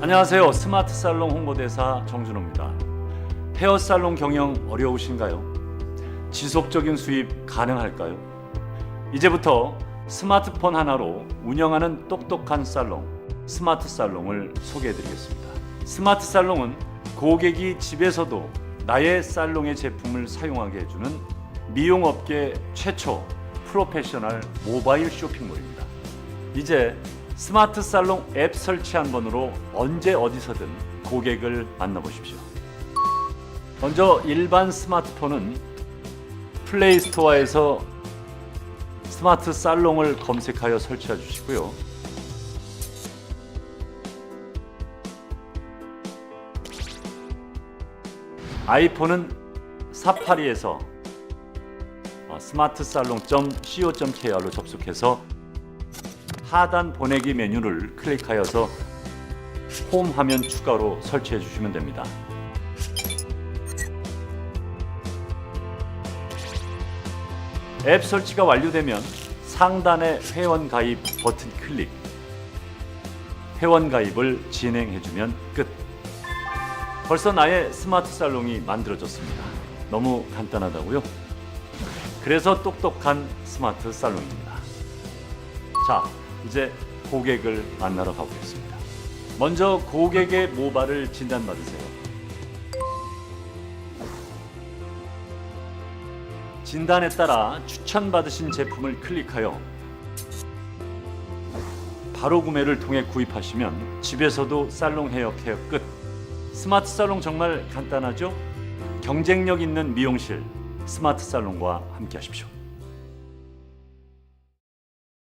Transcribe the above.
안녕하세요. 스마트 살롱 홍보대사 정준호입니다. 헤어 살롱 경영 어려우신가요? 지속적인 수입 가능할까요? 이제부터 스마트폰 하나로 운영하는 똑똑한 살롱, 스마트 살롱을 소개해 드리겠습니다. 스마트 살롱은 고객이 집에서도 나의 살롱의 제품을 사용하게 해주는 미용업계 최초 프로페셔널 모바일 쇼핑몰입니다. 이제 스마트 살롱 앱 설치 한 번으로 언제 어디서든 고객을 만나보십시오. 먼저 일반 스마트폰은 플레이 스토어에서 스마트 살롱을 검색하여 설치해 주시고요. 아이폰은 사파리에서 어, 스마트 살롱.co.kr로 접속해서 하단 보내기 메뉴를 클릭하여서 홈 화면 추가로 설치해 주시면 됩니다. 앱 설치가 완료되면 상단의 회원 가입 버튼 클릭. 회원 가입을 진행해 주면 끝. 벌써 나의 스마트 살롱이 만들어졌습니다. 너무 간단하다고요? 그래서 똑똑한 스마트 살롱입니다. 자, 이제 고객을 만나러 가보겠습니다. 먼저 고객의 모발을 진단받으세요. 진단에 따라 추천받으신 제품을 클릭하여 바로 구매를 통해 구입하시면 집에서도 살롱 헤어 케어 끝. 스마트 살롱 정말 간단하죠? 경쟁력 있는 미용실 스마트 살롱과 함께 하십시오.